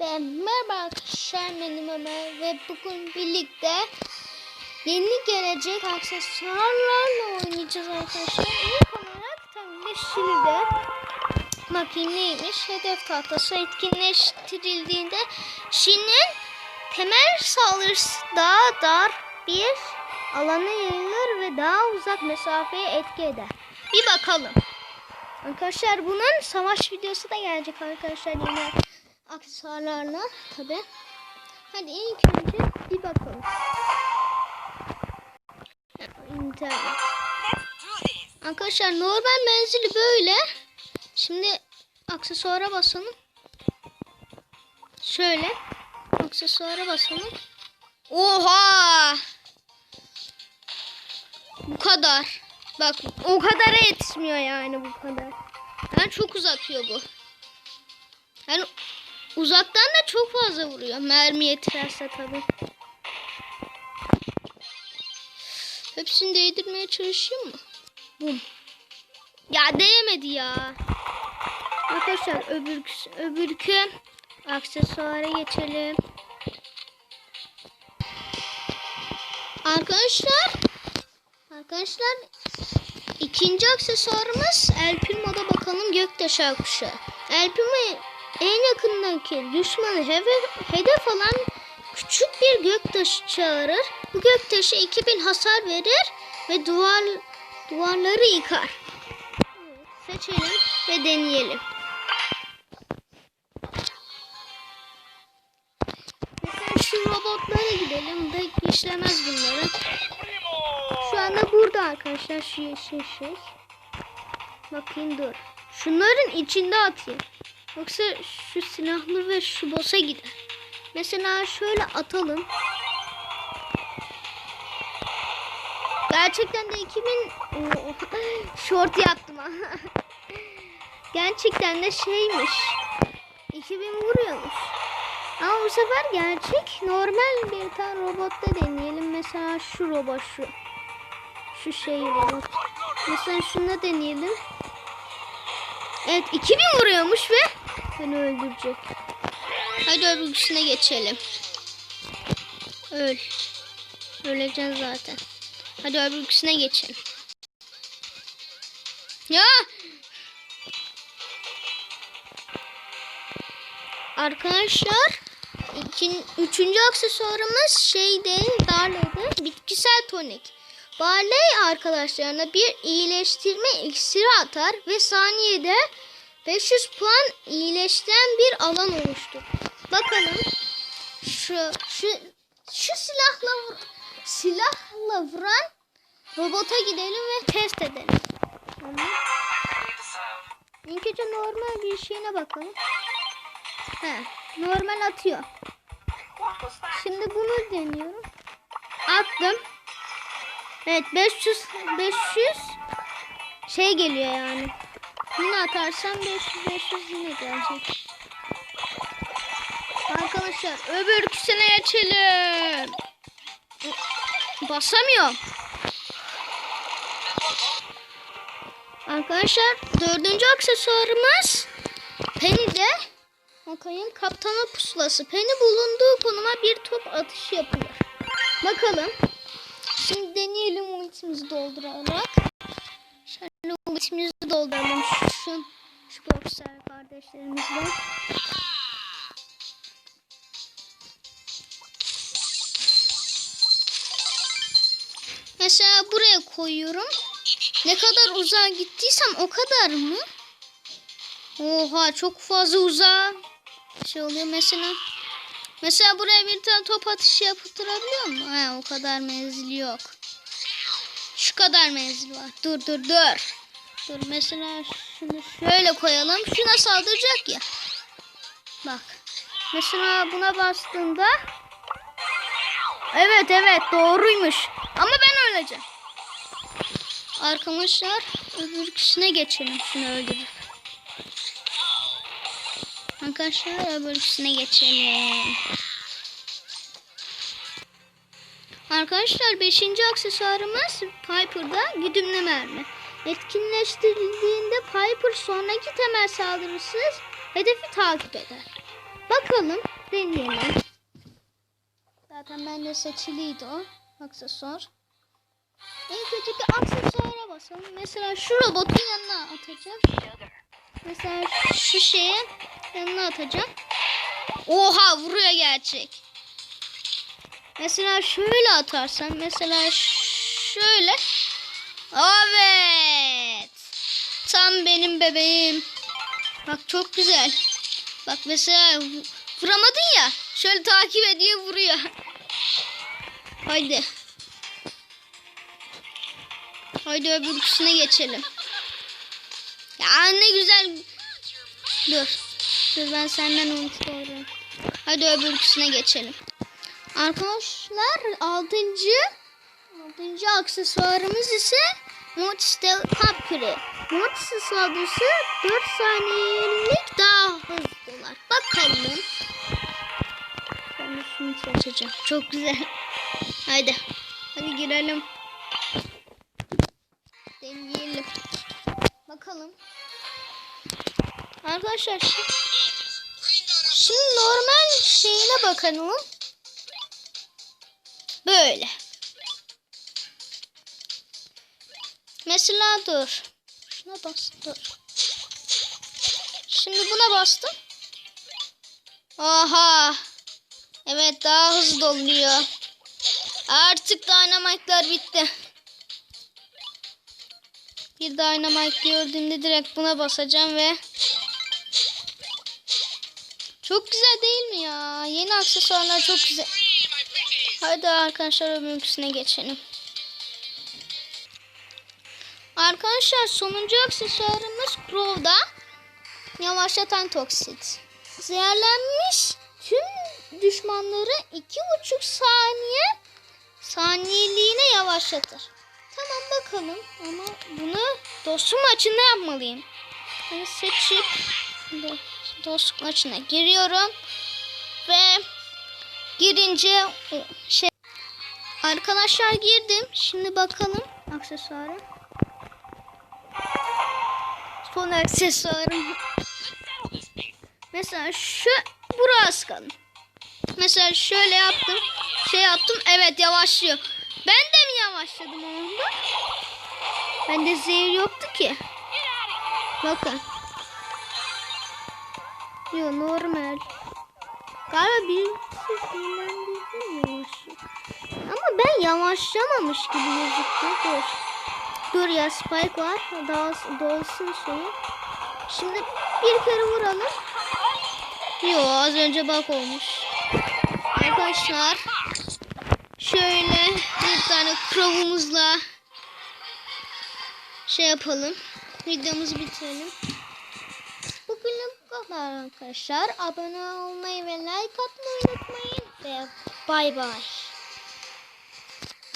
Ve merhaba arkadaşlar benim Ömer ve bugün birlikte yeni gelecek aksesuarlarla oynayacağız arkadaşlar. İlk olarak tabii de şimdi neymiş hedef tahtası etkinleştirildiğinde Şin'in temel saldırısı daha dar bir alana yayılır ve daha uzak mesafeye etki eder. Bir bakalım. Arkadaşlar bunun savaş videosu da gelecek arkadaşlar yine aksesuarlarla tabi. Hadi ilk önce bir bakalım. İnternet. Arkadaşlar normal menzili böyle. Şimdi aksesuara basalım. Şöyle. Aksesuara basalım. Oha! Bu kadar. Bak o kadara yetişmiyor yani bu kadar. Yani çok uzatıyor bu. Yani uzaktan da çok fazla vuruyor. Mermi yeterse tabii. Hepsini değdirmeye çalışayım mı? Bum. Ya değmedi ya. Arkadaşlar öbürkü, öbürkü aksesuara geçelim. Arkadaşlar Arkadaşlar ikinci aksesuarımız El Primo'da bakalım göktaşı kuşağı. El en yakındaki düşmanı hedef, alan küçük bir göktaşı çağırır. Bu göktaşı 2000 hasar verir ve duvar duvarları yıkar. Seçelim ve deneyelim. Mesela şu robotlara gidelim. Belki işlemez bunları. Şu anda burada arkadaşlar şu yeşil şey. Bakayım dur. Şunların içinde atayım. Yoksa şu silahlı ve şu boss'a gider. Mesela şöyle atalım. Gerçekten de 2000 Oo, short yaptım. Gerçekten de şeymiş. 2000 vuruyormuş. Ama bu sefer gerçek normal bir tane robotta deneyelim. Mesela şu robot şu. Şu şey robot. Mesela şunu deneyelim. Evet 2000 vuruyormuş ve beni öldürecek. Hadi öbürsüne geçelim. Öl. Öleceğiz zaten. Hadi öbürsüne geçelim. Ya! Arkadaşlar ikin, üçüncü aksesuarımız şeyde Darley'de bitkisel tonik. Barley arkadaşlarına bir iyileştirme iksiri atar ve saniyede 500 puan iyileştiren bir alan oluştur. Bakalım şu şu şu silahla silahla vuran robota gidelim ve test edelim. İlk önce normal bir şeyine bakalım. He, normal atıyor. Şimdi bunu deniyorum. Attım. Evet 500 500 şey geliyor yani. Bunu atarsam 500 500 yine gelecek. Arkadaşlar öbürküsüne geçelim. Basamıyorum. Arkadaşlar dördüncü aksesuarımız Penny'de bakayım kaptana pusulası. Penny bulunduğu konuma bir top atışı yapılır. Bakalım. Şimdi deneyelim ultimizi doldurarak. Ultimizi dolduralım. Şu, şu bokser kardeşlerimizle. Mesela buraya koyuyorum. Ne kadar uzağa gittiysem o kadar mı? Oha çok fazla uzağa şey oluyor mesela. Mesela buraya bir tane top atışı yaptırabiliyor mu? He o kadar menzili yok. Şu kadar menzil var. Dur dur dur. Dur mesela şunu şöyle koyalım. Şuna saldıracak ya. Bak. Mesela buna bastığında Evet evet doğruymuş. Ama ben öleceğim. Arkadaşlar öbür kişine geçelim. Şunu öldürüp. Arkadaşlar öbürküsüne geçelim. Arkadaşlar 5. aksesuarımız Piper'da güdümlü mermi. Etkinleştirildiğinde Piper sonraki temel saldırısız hedefi takip eder. Bakalım deneyelim. Zaten bende seçiliydi o aksesuar. En kötü bir aksesuara basalım. Mesela şu robotun yanına atacağım. Mesela şu şeye yanına atacağım. Oha vuruyor gerçek. Mesela şöyle atarsam mesela şöyle. Evet. Tam benim bebeğim. Bak çok güzel. Bak mesela vuramadın ya. Şöyle takip ediyor vuruyor. Haydi. Haydi öbür ikisine geçelim. Ya ne güzel. Dur. Dur ben senden unutuyorum. Hadi öbür ikisine geçelim. Arkadaşlar 6. Dördüncü aksesuarımız ise mod Mortis'te Cup Küre. Mortis saldırısı 4 saniyelik daha hızlılar. Bakalım. Ben de şunu çalışacağım. Çok güzel. Haydi. Hadi girelim. Deneyelim. Bakalım. Arkadaşlar şimdi normal şeyine bakalım. Böyle. Mesela dur. Şuna bas dur. Şimdi buna bastım. Aha. Evet daha hızlı oluyor. Artık dynamite'lar bitti. Bir dynamite gördüğümde direkt buna basacağım ve çok güzel değil mi ya? Yeni aksesuarlar çok güzel. Hadi arkadaşlar öbürküsüne geçelim. Arkadaşlar sonuncu aksesuarımız Crow'da yavaşlatan toksit. Zehirlenmiş tüm düşmanları iki buçuk saniye saniyeliğine yavaşlatır. Tamam bakalım ama bunu dostluk maçında yapmalıyım. Ben seçip do- dostluk maçına giriyorum ve girince şey arkadaşlar girdim. Şimdi bakalım aksesuara. Son aksesuarım. Mesela şu burası kalın. Mesela şöyle yaptım. Şey yaptım. Evet yavaşlıyor. Ben de mi yavaşladım o anda? Bende zehir yoktu ki. Bakın. Yo normal. Galiba bir sinirlendirdi mi yavaşlıyor? Ama ben yavaşlamamış gibi gözüküyor. Dur. Ya spike var. Daha dolsun şeyi. Şimdi bir kere vuralım. Yo az önce bak olmuş. Arkadaşlar şöyle bir tane krovumuzla şey yapalım. Videomuzu bitirelim. Bugünlük bu kadar arkadaşlar. Abone olmayı ve like atmayı unutmayın. Ve bay bay.